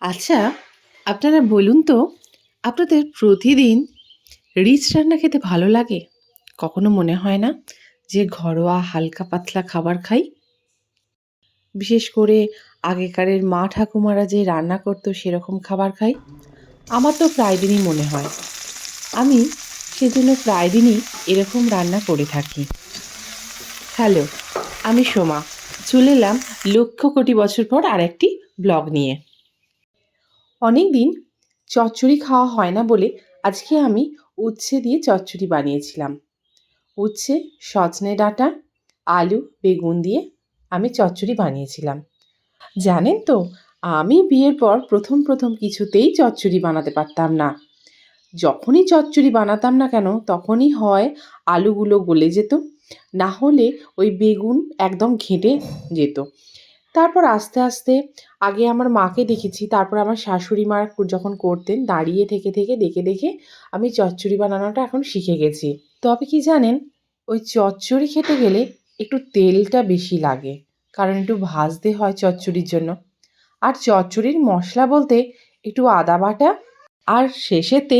আচ্ছা, আপনারা বলুন তো, আপনাদের প্রতিদিন রিচ রান্না খেতে ভালো লাগে? কখনো মনে হয় না যে ঘরোয়া হালকা পাতলা খাবার খাই? বিশেষ করে আগেকারের মা ঠাকুমারা যে রান্না করতো সেরকম খাবার খাই? আমার তো প্রায় দিনই মনে হয়। আমি সেজন্য প্রায় দিনই এরকম রান্না করে থাকি। হ্যালো, আমি সোমা। চলে এলাম লক্ষ কোটি বছর পর আরেকটি ব্লগ নিয়ে। অনেকদিন চচ্চড়ি খাওয়া হয় না বলে আজকে আমি উচ্ছে দিয়ে চচ্চড়ি বানিয়েছিলাম। উচ্ছে, সজনে ডাঁটা, আলু, বেগুন দিয়ে আমি চচ্চড়ি বানিয়েছিলাম। জানেন তো, আমি বিয়ের পর প্রথম প্রথম কিছুতেই চচ্চড়ি বানাতে পারতাম না। যখনই চচ্চড়ি বানাতাম না কেন তখনই হয় আলুগুলো গলে যেত, না হলে ওই বেগুন একদম ঘেঁটে যেত। তারপর আস্তে আস্তে আগে আমার মাকে দেখেছি, তারপর আমার শাশুড়ি মা যখন করতেন দাঁড়িয়ে থেকে থেকে দেখে দেখে আমি চচ্চড়ি বানানোটা এখন শিখে গেছি। তবে কি জানেন, ওই চচ্চড়ি খেতে গেলে একটু তেলটা বেশি লাগে, কারণ একটু ভাজতে হয় চচ্চড়ির জন্য। আর চচ্চড়ির মশলা বলতে একটু আদা বাটা আর শেষেতে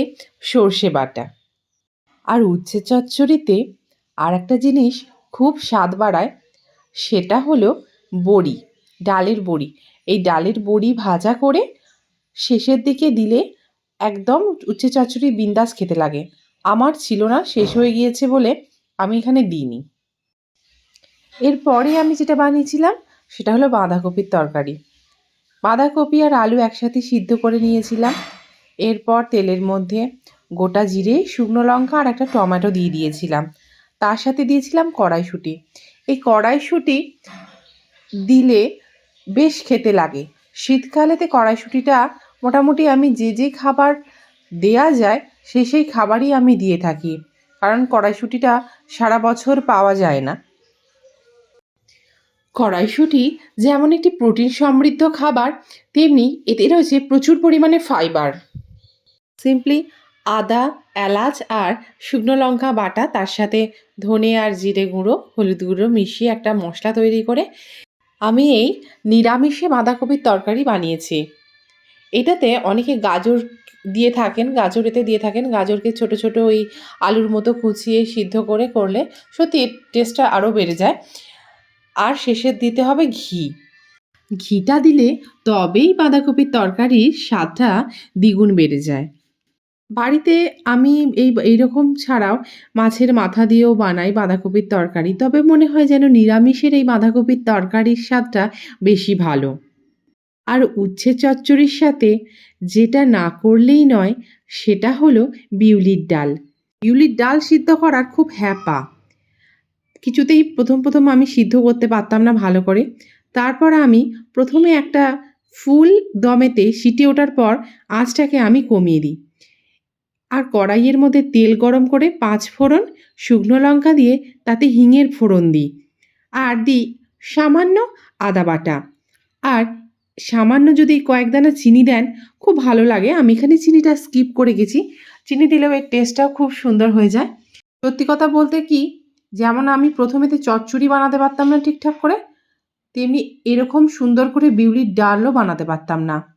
সর্ষে বাটা। আর উচ্ছে চচ্চড়িতে আর একটা জিনিস খুব স্বাদ বাড়ায়, সেটা হলো বড়ি। ডালের বড়ি। এই ডালের বড়ি ভাজা করে শেষের দিকে দিলে একদম উচ্ছে চচ্চড়ি বিন্দাস খেতে লাগে। আমার ছিল না, শেষ হয়ে গিয়েছে বলে আমি এখানে দিইনি। এরপরে আমি যেটা বানিয়েছিলাম, সেটা হলো বাঁধাকপির তরকারি। বাঁধাকপি আর আলু একসাথে সিদ্ধ করে নিয়েছিলাম। এরপর তেলের মধ্যে গোটা জিরে, শুকনো লঙ্কা আর একটা টমেটো দিয়ে দিয়েছিলাম। তার সাথে দিয়েছিলাম কড়াইশুঁটি। এই কড়াইশুঁটি দিলে বেশ খেতে লাগে। শীতকালেতে কড়াইশুঁটিটা মোটামুটি আমি যে যে খাবার দেয়া যায় সেই সেই খাবারই আমি দিয়ে থাকি। কারণ কড়াইশুঁটিটা সারা বছর পাওয়া যায় না। কড়াইশুঁটি যেমন একটি প্রোটিন সমৃদ্ধ খাবার, তেমনি এতে রয়েছে প্রচুর পরিমাণে ফাইবার। সিম্পলি আদা, এলাচ আর শুকনো লঙ্কা বাটা, তার সাথে ধনে আর জিরে গুঁড়ো, হলুদ গুঁড়ো মিশিয়ে একটা মশলা তৈরি করে আমি এই নিরামিষে বাঁধাকপির তরকারি বানিয়েছি। এটাতে অনেকে গাজর দিয়ে থাকেন, গাজর এতে দিয়ে থাকেন, গাজরকে ছোট ছোট ওই আলুর মতো কুচিয়ে সিদ্ধ করে করলে সত্যি টেস্টটা আরও বেড়ে যায়। আর শেষে দিতে হবে ঘি। ঘিটা দিলে তবেই বাঁধাকপির তরকারির স্বাদটা দ্বিগুণ বেড়ে যায়। বাড়িতে আমি এই, এইরকম ছাড়াও মাছের মাথা দিয়েও বানাই বাঁধাকপির তরকারি। তবে মনে হয় যেন নিরামিষের এই বাঁধাকপির তরকারির স্বাদটা বেশি ভালো। আর উচ্ছে চচ্চড়ির সাথে যেটা না করলেই নয়, সেটা হলো বিউলির ডাল। বিউলির ডাল সিদ্ধ করার খুব হ্যাপা। কিছুতেই প্রথম প্রথম আমি সিদ্ধ করতে পারতাম না ভালো করে। তারপর আমি প্রথমে একটা ফুল দমেতে সিটে ওঠার পর আঁচটাকে আমি কমিয়ে দিই। আর কড়াইয়ের মধ্যে তেল গরম করে পাঁচ ফোড়ন, শুকনো লঙ্কা দিয়ে তাতে হিঙের ফোড়ন দিই। আর দিই সামান্য আদা বাটা। আর সামান্য যদি কয়েক দানা চিনি দেন, খুব ভালো লাগে। আমি এখানে চিনিটা স্কিপ করে গেছি। চিনি দিলেও এর টেস্টটাও খুব সুন্দর হয়ে যায়। সত্যি কথা বলতে কি, যেমন আমি প্রথমেতে চচ্চড়ি বানাতে পারতাম না ঠিকঠাক করে, তেমনি এরকম সুন্দর করে বিউলির ডালও বানাতে পারতাম না।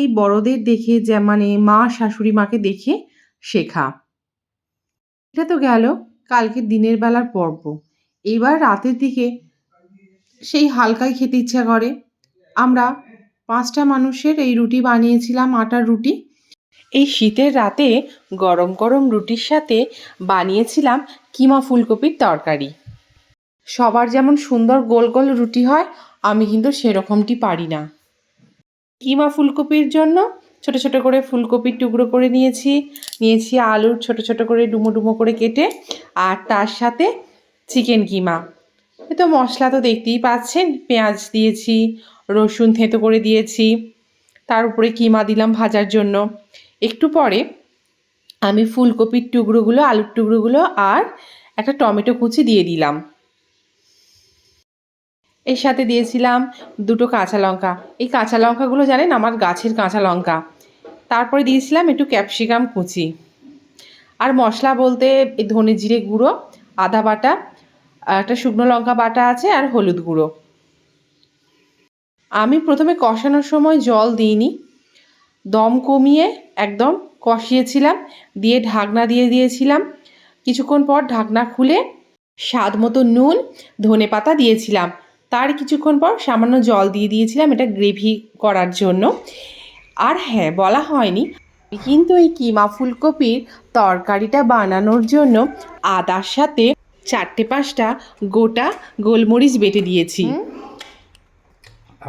এই বড়দের দেখে যে মানে মা শাশুড়ি মাকে দেখে শেখা। এটা তো গেল কালকে দিনের বেলার পর্ব। এবার রাতের দিকে সেই হালকাই খেতে ইচ্ছা করে। আমরা পাঁচটা মানুষের এই রুটি বানিয়েছিলাম, আটার রুটি। এই শীতের রাতে গরম গরম রুটির সাথে বানিয়েছিলাম কিমা ফুলকপির তরকারি। সবার যেমন সুন্দর গোল গোল রুটি হয়, আমি কিন্তু সেরকমটি পারি না। কিমা ফুলকপির জন্য ছোট ছোট করে ফুলকপির টুকরো করে নিয়েছি। নিয়েছি আলুর ছোট ছোট করে ডুমো ডুমো করে কেটে আর তার সাথে চিকেন কিমা। এ তো মশলা তো দেখতেই পাচ্ছেন, পেঁয়াজ দিয়েছি, রসুন থেঁতো করে দিয়েছি, তার উপরে কিমা দিলাম ভাজার জন্য। একটু পরে আমি ফুলকপির টুকরোগুলো, আলুর টুকরোগুলো আর একটা টমেটো কুচি দিয়ে দিলাম। এর সাথে দিয়েছিলাম দুটো কাঁচা লঙ্কা। এই কাঁচা লঙ্কাগুলো জানেন আমার গাছের কাঁচা লঙ্কা। তারপরে দিয়েছিলাম একটু ক্যাপসিকাম কুচি। আর মশলা বলতে এই ধনে জিরে গুঁড়ো, আদা বাটা, একটা শুকনো লঙ্কা বাটা আছে আর হলুদ গুঁড়ো। আমি প্রথমে কষানোর সময় জল দিইনি। দম কমিয়ে একদম কষিয়েছিলাম, দিয়ে ঢাকনা দিয়ে দিয়েছিলাম। কিছুক্ষণ পর ঢাকনা খুলে স্বাদ মতো নুন, ধনে পাতা দিয়েছিলাম। তার কিছুক্ষণ পর সামান্য জল দিয়ে দিয়েছিলাম এটা গ্রেভি করার জন্য। আর হ্যাঁ বলা হয়নি কিন্তু এই কিমা ফুলকপির তরকারিটা বানানোর জন্য আদার সাথে চারটে পাঁচটা গোটা গোলমরিচ বেটে দিয়েছি।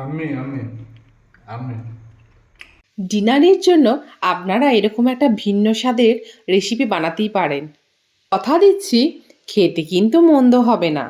আমি আমি আমি। ডিনারের জন্য আপনারা এরকম একটা ভিন্ন স্বাদের রেসিপি বানাতেই পারেন। কথা দিচ্ছি খেতে কিন্তু মন্দ হবে না।